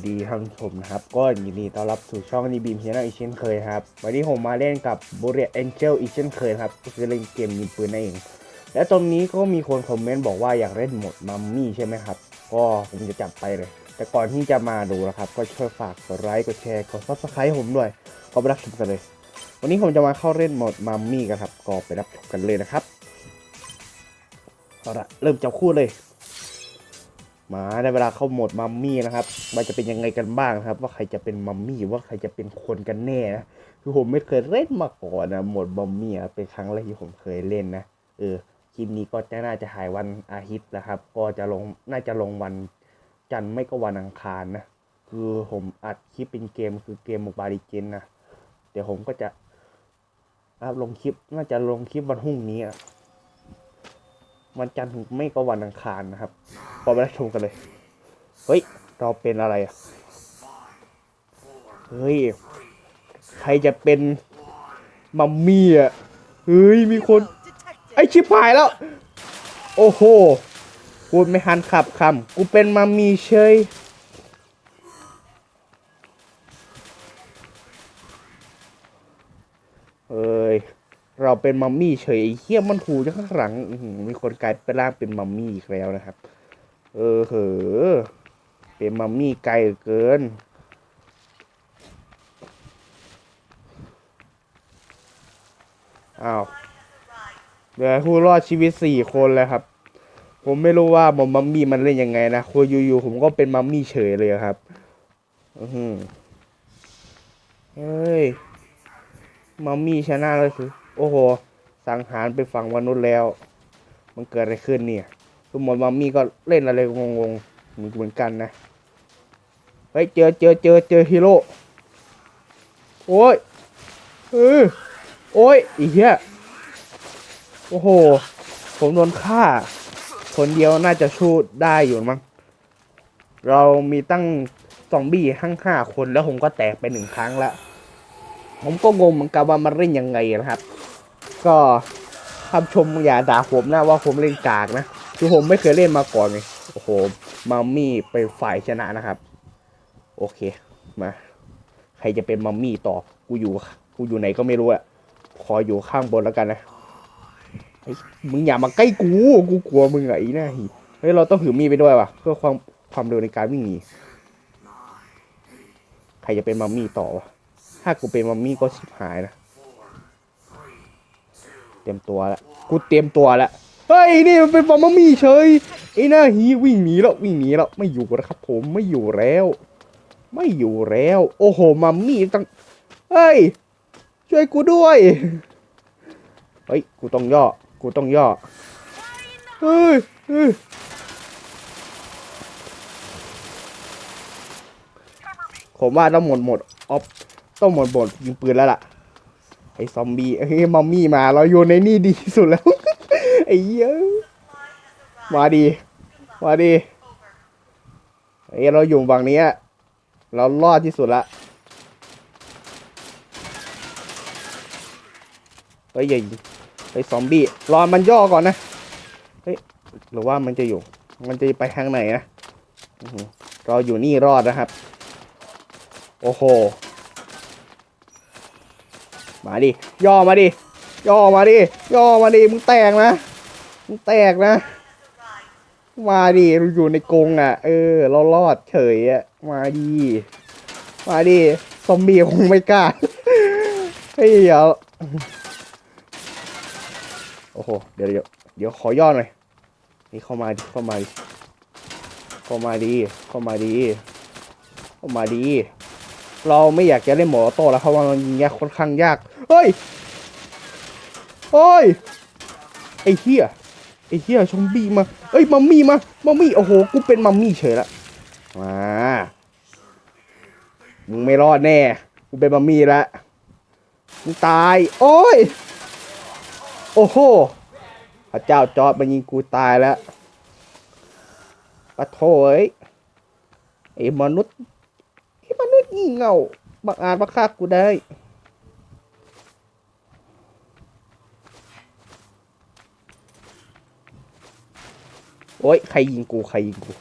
ครับสดีท่านผู้ชมนะครับ ก็ยินดีต้อนรับสู่ช่องนีบีมเฮียนาอีกเช่นเคยครับ วันนี้ผมมาเล่นกับ b u r r i e Angel อีกเช่นเคยครับก็คือเล่นเกมยิงปืนนั่นเอง และตรงนี้ก็มีคนคอมเมนต์บอกว่าอยากเล่นหมดมัมมี่ใช่ไหมครับ ก็ผมจะจับไปเลย แต่ก่อนที่จะมาดูนะครับ ก็ช่วยฝากกดไลค์กดแชร์กด subscribe ผมด้วยก็ไปรับชมกันเลย วันนี้ผมจะมาเข้าเล่นหมดมัมมี่กันครับก็ไปรับชมกันเลยนะครับเอาละเริ่มจับคู่เลย มาได้เวลาเข้าโหมดมัมมี่นะครับ มันจะเป็นยังไงกันบ้างนะครับ ว่าใครจะเป็นมัมมี่ว่าใครจะเป็นคนกันแน่นะคือผมไม่เคยเล่นมาก่อนนะโหมดมัมมี่เป็นครั้งแรกที่ผมเคยเล่นนะเออคลิปนี้ก็จะน่าจะถ่ายวันอาทิตย์นะครับ ก็จะลงน่าจะลงวันจันทร์ไม่ก็วันอังคารนะคือผมอัดคลิปเป็นเกมคือเกมโมบายดิเจนนะเดี๋ยวผมก็จะอัพลงคลิปน่าจะลงคลิปวันพรุ่งนี้อะ วันจันทร์ถึงไม่ก็วันอังคารนะครับพอไปชมกันเลย เฮ้ย เราเป็นอะไรอะ เฮ้ย ใครจะเป็นมัมมี่อะ เฮ้ย มีคน ไอชิบหายแล้ว โอ้โห กูไม่หันขับคำกูเป็นมัมมี่เฉย เอ้ย เราเป็นมัมมี่เฉยไอ้เฮี้ยมันถูจากข้างหลังมีคนกลายเป็นร่างเป็นมัมมี่อีกแล้วนะครับ เออเหอเป็นมัมมี่ไกลเกินอ้าวเหลือผู้รอดชีวิตสี่คนแล้วครับ ผมไม่รู้ว่ามัมมัมมี่มันเล่นยังไงนะคุยอยู่ๆผมก็เป็นมัมมี่เฉยเลยครับอือหือเฮ้ยมัมมี่ชนะเลยคือ โอ้โห สังหารไปฝั่งมนุษย์แล้ว มันเกิดอะไรขึ้นเนี่ยทุกหมดมัมมี่ก็เล่นอะไรงงๆเหมือนกันนะเฮ้ยเจอเจอเจอเจอฮีโร่โอ้ยเออโอ้ยอีเหี้ยโอ้โห ผมโดนฆ่า คนเดียวน่าจะชูดได้อยู่มั้งเรามีตั้งซอมบี้ทั้งห้าคนแล้วผมก็แตกไปหนึ่งครั้งล้วผมก็งงเหมือนกันว่ามันเล่นยังไงนะครับ ก็คำชมอย่าด่าผมนะว่าผมเล่นกากนะ คือผมไม่เคยเล่นมาก่อนไงโอ้โหมัมมี่เป็นฝ่ายชนะนะครับ โอเคมา ใครจะเป็นมัมมี่ต่อกูอยู่กูอยู่ไหนก็ไม่รู้อะขออยู่ข้างบนแล้วกันนะไอ้มึงอย่ามาใกล้กูกูกลัวมึงอะไอ้หน้าหีเฮ้ยเราต้องถือมีดไปด้วยว่ะเพื่อความความเร็วในการวิ่งหนีใครจะเป็นมัมมี่ต่อวะถ้ากูเป็นมัมมี่ก็ชิบหายนะ รียมตัวแล้วกูเตรียมตัวแล้วเฮ้ยนี่มันเป็นมัมมี่เฉยไอ้หน้าฮีวิ่งหนีแล้ววิ่งหนีแล้วไม่อยู่แล้วครับ ผมไม่อยู่แล้ว ไม่อยู่แล้ว โอ้โหมัมมี่ตั้งเฮ้ยช่วยกูด้วยเฮ้ยกูต้องย่อกูต้องย่อเฮ้ยเฮ้ยผมว่าต้องหมดหมดออฟต้องหมดหมดยิงปืนแล้วล่ะ ไอ้ซอมบี้เฮ้ยมัมมี่มาเราโยนในนี่ดีที่สุดแล้ว ไอ้เหี้ยมาดี มาดีไอ้ยเราอยู่ฝั่งนี้เรารอดที่สุดละเฮ้ยิงไอ้ซอมบี้รอมันย่อก่อนนะเฮ้ยหรือว่ามันจะอยู่ มันจะไปทางไหนนะเราอยู่นี่รอดนะครับ โอ้โห มาดิ ย่อมาดิ ย่อมาดิ ย่อมาดิ มึงแตกนะ มึงแตกนะ มาดิเราอยู่ในกรงอะ เออ เรารอดเฉยอะ มาดิ มาดิ ซอมบี้คงไม่กล้า เฮ้ยเดี๋ยวโอ้โห เดี๋ยวเดี๋ยวเดี๋ยวขอย่อหน่อย นี่เข้ามาดิ เข้ามาดิเข้ามาดี เข้ามาดี เข้ามาดี เราไม่อยากจะเล่นหมอโต้แล้วเพราะว่ามันยิงยากค่อนข้างยาก เฮ้ยเฮ้ย ไอ้เหี้ย ไอ้เหี้ยชมบี้มาเอ้ย มัมมี่มา มัมมี่ โอ้โห กูเป็นมัมมี่เฉยละ มา มึงไม่รอดแน่ กูเป็นมัมมี่ละ มึงตาย โอ้ย โอ้โห พระเจ้าจอดมันยิงกูตายแล้วปะโถเอ้ยไอ้มนุษย์ไอ้มนุษย์ งี่เง่าบังอาจมาฆ่ากูได้โอ้ยใครยิงกูใครยิงกู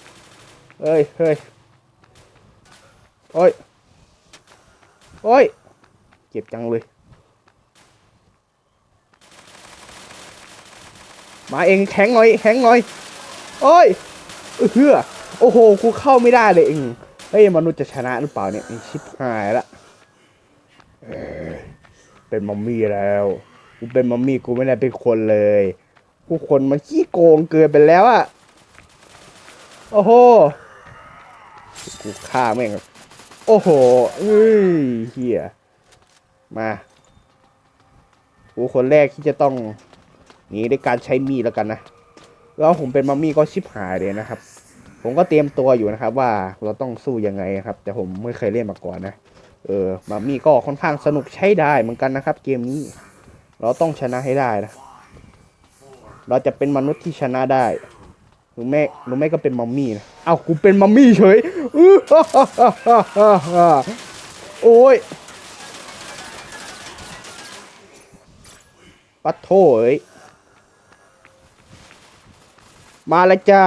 เฮ้ยเฮ้ยโอ้ยโอ้ยเจ็บจังเลย มาเองแข็งหน่อยแข็งหน่อยโอ้ยเออเฮือโอ้โหกูเข้าไม่ได้เลยเอง เฮ้ยมนุษย์จะชนะหรือเปล่าเนี่ยชิบหายละเอ้ยเป็นมัมมี่แล้วกูเป็นมัมมี่กูไม่ได้เป็นคนเลยกูคนมันขี้โกงเกินไปแล้วอะโอ้โหกูฆ่าแม่งโอ้โหเฮ้ยเฮียมากูคนแรกที่จะต้องหนีด้วยการใช้มีดแล้วกันนะแล้วผมเป็นมัมมี่ก็ชิบหายเลยนะครับ ผมก็เตรียมตัวอยู่นะครับ ว่าเราต้องสู้ยังไงครับ แต่ผมไม่เคยเล่นมาก่อนนะ เออมัมมี่ก็ค่อนข้างสนุกใช้ได้เหมือนกันนะครับ เกมนี้ เราต้องชนะให้ได้นะ เราจะเป็นมนุษย์ที่ชนะได้หรือไม่หรือไม่ก็เป็นมัมมี่นะเอ้ากูเป็นมัมมี่เฉยฮ่าฮ่าฮ่าฮ่าฮ่าโอ้ยปัดโถเอ้ยมาแล้วจ้า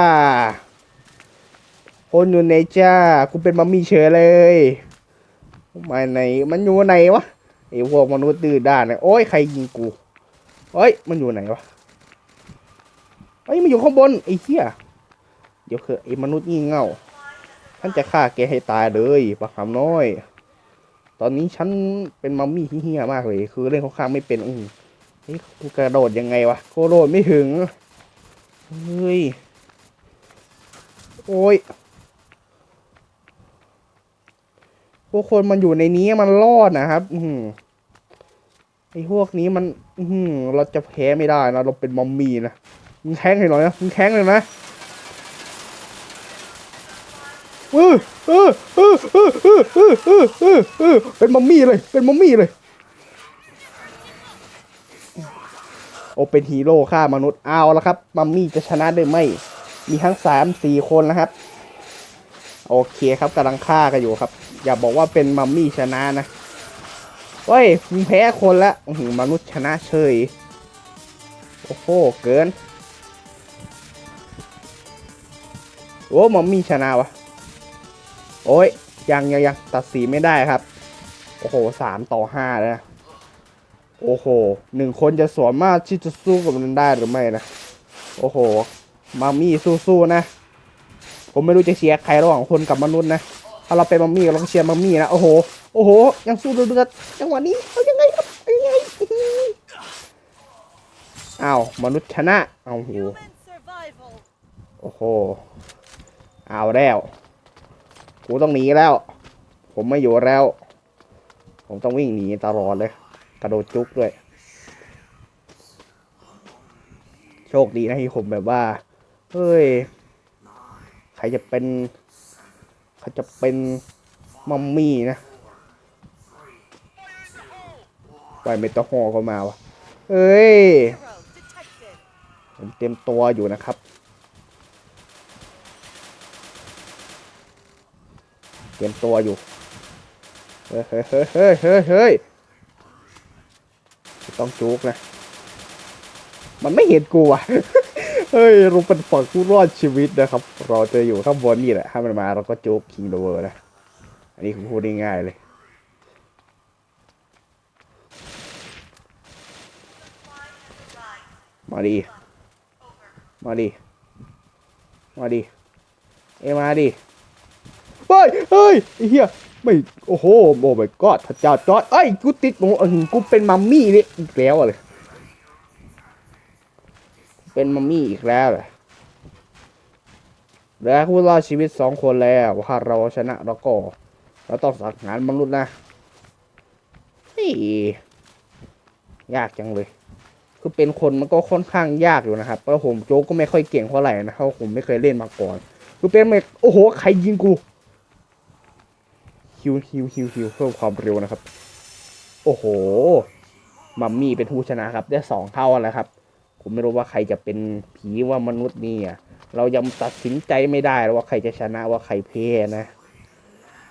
คนอยู่ไหนจ้ากูเป็นมัมมี่เฉยเลยมาไหนมันอยู่ไหนวะไอ้พวกมนุษย์ดื้อด้านเนี่ยโอ้ยใครยิงกูเฮ้ยมันอยู่ไหนวะเฮ้ยมันอยู่ข้างบนไอ้เหี้ยเดี๋ยวคือไอ้มนุษย์งี่เง่าฉันจะฆ่าแกให้ตายเลยปะคำน้อย ตอนนี้ฉันเป็นมัมมี่ที่เฮี้ยมากเลย คือเล่นของข้างไม่เป็นอือเฮ้ยกูกระโดดยังไงวะกูกระโดดไม่ถึงเฮ้ยโอ้ย พวกคนมันอยู่ในนี้มันรอดนะครับ อือหือไอ้พวกนี้มัน อือหือเราจะแพ้ไม่ได้นะเราเป็นมัมมี่นะมึงแทงให้หน่อยนะมึงแทงเลยนะเออเออเออเออเออเออเออเออเออเป็นมัมมี่เลย เป็นมัมมี่เลย โอเป็นฮีโร่ฆ่ามนุษย์เอาแล้วครับมัมมี่จะชนะได้ไหมมีทั้งสามสี่คนนะครับ โอเคครับกำลังฆ่ากันอยู่ครับ อย่าบอกว่าเป็นมัมมี่ชนะนะเฮ้ยมึงแพ้คนละมนุษย์ชนะเฉย โอ้โห เกิน โอ้มัมมี่ชนะวะ โอ้ย ยังยังยังตัดสีไม่ได้ครับ โอ้โหสามต่อห้าเลยนะโอ้โหหนึ่งคนจะสามารถที่จะสู้กับมันได้หรือไม่นะ โอ้โห มัมมี่สู้ๆนะ ผมไม่รู้จะเชียร์ใครระหว่างคนกับมนุษย์นะ ถ้าเราเป็นมัมมี่เราก็เชียร์มัมมี่นะ โอ้โห โอ้โห ยังสู้เดือดๆจังหวะนี้เอายังไงครับเอายังไงอ้าวมนุษย์ชนะเอาห Human survival. โอ้โห เอาแล้วกูต้องหนีแล้ว ผมไม่อยู่แล้ว ผมต้องวิ่งหนีตลอดเลย กระโดดจุกด้วย โชคดีนะที่ผมแบบว่า เฮ้ย ใครจะเป็น ใครจะเป็นมัมมี่นะไปเมตาฮอเข้ามาวะเฮ้ยผมเตรียมตัวอยู่นะครับ เตรียมตัวอยู่ เฮ้ยเฮ้ยเฮ้ยเฮ้ยเฮ้ยเฮ้ยต้องจุกนะ มันไม่เห็นกูอะ เฮ้ยเราเป็นฝั่งผู้รอดชีวิตนะครับ เราจะอยู่ข้างบนนี่แหละถ้ามันมาเราก็จุกคิงโดเวอร์นะ อันนี้ผมพูดง่ายเลยมาดีมาดิ มาดิ เอมาดิ เฮ้ย เฮ้ยไอ้เหี้ย ไม่ โอ้โห โอ้ my god พระเจ้าจอดเอ้ย กูติดโอ้อื้อหือกูเป็นมัมมี่นี่อีกแล้วเลย เป็นมัมมี่อีกแล้วเลยเหลือผู้รอดชีวิตสองคนแล้วถ้าเราชนะเราก็เราต้องสังหารมนุษย์นะเฮ้ยยากจังเลย คือเป็นคนมันก็ค่อนข้างยากอยู่นะครับเพราะผมโจ๊กก็ไม่ค่อยเก่งเท่าไหร่นะเพราะผมไม่เคยเล่นมาก่อนคือเป็นไม่โอ้โหใครยิงกูฮิวฮิวฮิวฮิวเพิ่มความเร็วนะครับ โอ้โห มัมมี่เป็นผู้ชนะครับ ได้สองเท่าแล้วครับ ผมไม่รู้ว่าใครจะเป็นผีว่ามนุษย์นี่อะเรายังตัดสินใจไม่ได้ว่าใครจะชนะว่าใครแพ้นะ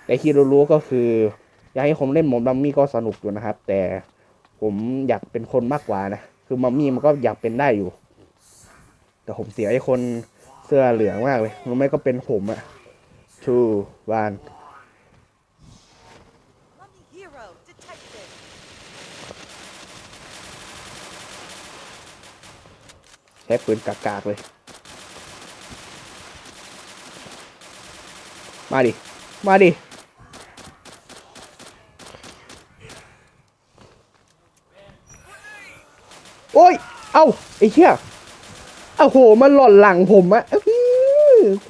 แต่ที่รู้ๆก็คือ อยากให้ผมเล่นหมอมัมมี่ก็สนุกอยู่นะครับ แต่ผมอยากเป็นคนมากกว่านะคือมัมมี่มันก็อยากเป็นได้อยู่ แต่ผมเสียไอ้คนเสื้อเหลืองมากเลยรู้ไหมก็เป็นผมอะชูวาน ใช้ปืนกากๆเลย มาดิ มาดิ โอ้ย เอ้า ไอ้เหี้ยโอ้โห มันหล่อนหลังผมอะ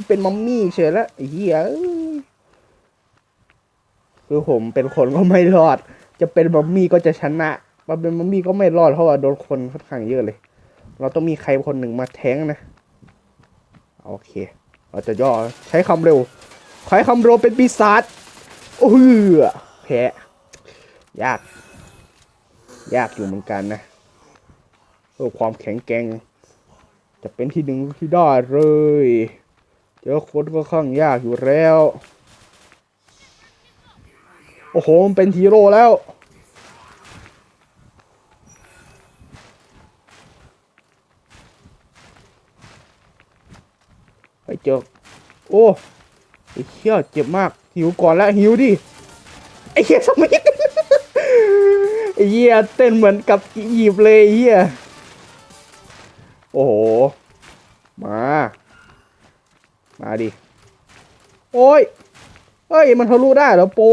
เป็นมัมมี่เฉยแล้วไอ้เหี้ยคือผมเป็นคนก็ไม่รอด จะเป็นมัมมี่ก็จะชนะ มาเป็นมัมมี่ก็ไม่รอดเพราะว่าโดนคนค่อนข้างเยอะเลย เราต้องมีใครคนหนึ่งมาแทงนะ โอเค เราจะย่อใช้คำเร็ว ใช้คำเร็วเป็นปีศาจโอ้โหแพ้ยาก ยากอยู่เหมือนกันนะเพื่อความแข็งแกร่งจะเป็นที่หนึ่งที่ได้เลยเจอคนก็ข้างยากอยู่แล้ว โอ้โห เป็นฮีโร่แล้ว ไปเจอโอ้ไอ้เชี่ยเจ็บมาก หิวก่อนแล้วหิวดิ ไอ้เหี้ยสมิธไอ้เหี้ยเต้นเหมือนกับอียิปต์เลยเหี้ยโอ้โห มา มาดิ โอ้ย เฮ้ย มันทะลุได้เหรอโปร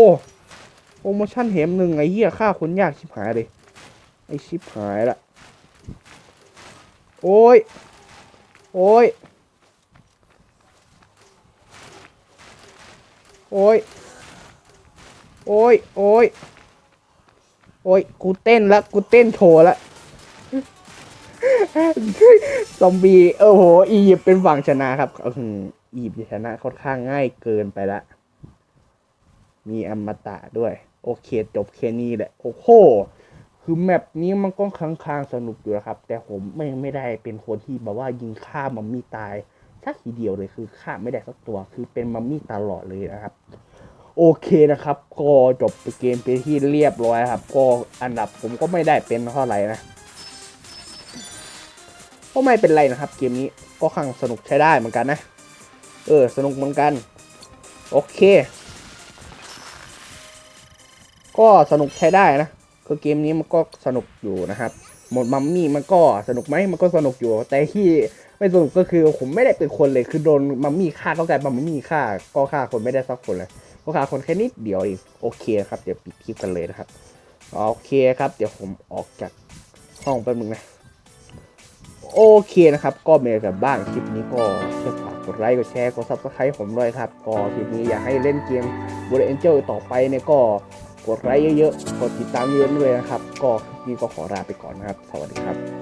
โปรโมชั่นเหมหนึ่งไอ้เหี้ยฆ่าคนยากชิบหายเลย ไอ้ชิบหายละ โอ้ย โอ้ย โอ้ย โอ้ย โอ้ย โอ้ย กูเต้นละกูเต้นโชว์ละซอมบี้โอ้โห อียิปต์เป็นฝั่งชนะครับอืมอียิปต์ชนะค่อนข้างง่ายเกินไปละ มีอมตะด้วย โอเคจบแค่นี้แหละ โอ้โห คือแมปนี้มันก็ค้างๆสนุกอยู่นะครับ แต่ผมไม่ไม่ได้เป็นคนที่แบบว่ายิงฆ่ามัมมี่ตาย สักทีเดียวเลยคือฆ่าไม่ได้สักตัวคือเป็นมัมมี่ตลอดเลยนะครับ โอเคนะครับ ก็จบเกมไปที่เรียบร้อยครับ ก็อันดับผมก็ไม่ได้เป็นเท่าไหร่นะก็ไม่เป็นไรนะครับ เกมนี้ก็ข้างสนุกใช้ได้เหมือนกันนะ เออ สนุกเหมือนกัน โอเค ก็สนุกใช้ได้นะคือเกมนี้มันก็สนุกอยู่นะครับ หมดมัมมี่มันก็สนุกไหมมันก็สนุกอยู่ แต่ที่ ไม่สนุกก็คือผมไม่ได้เป็นคนเลยคือโดนมัมมี่ฆ่าก็กลายเป็นมัมมี่ฆ่าก็ฆ่าคนไม่ได้สักคนเลยก็ฆ่าคนแค่นิดเดียวเองโอเคครับเดี๋ยวปิดคลิปกันเลยนะครับโอเคครับ เดี๋ยวผมออกจากห้องแป๊บนึงนะโอเคนะครับ ก็เมย์กับบ้างคลิปนี้ก็ช่วยฝากกดไลค์กดแชร์กดซับสไครต์ผมด้วยครับก็คลิปนี้อยากให้เล่นเกมบูเรนเจอร์ต่อไปเนี่ยก็กดไลค์เยอะๆกดติดตามเยอะๆด้วยนะครับ ก็คลิปนี้ก็ขอลาไปก่อนนะครับ สวัสดีครับ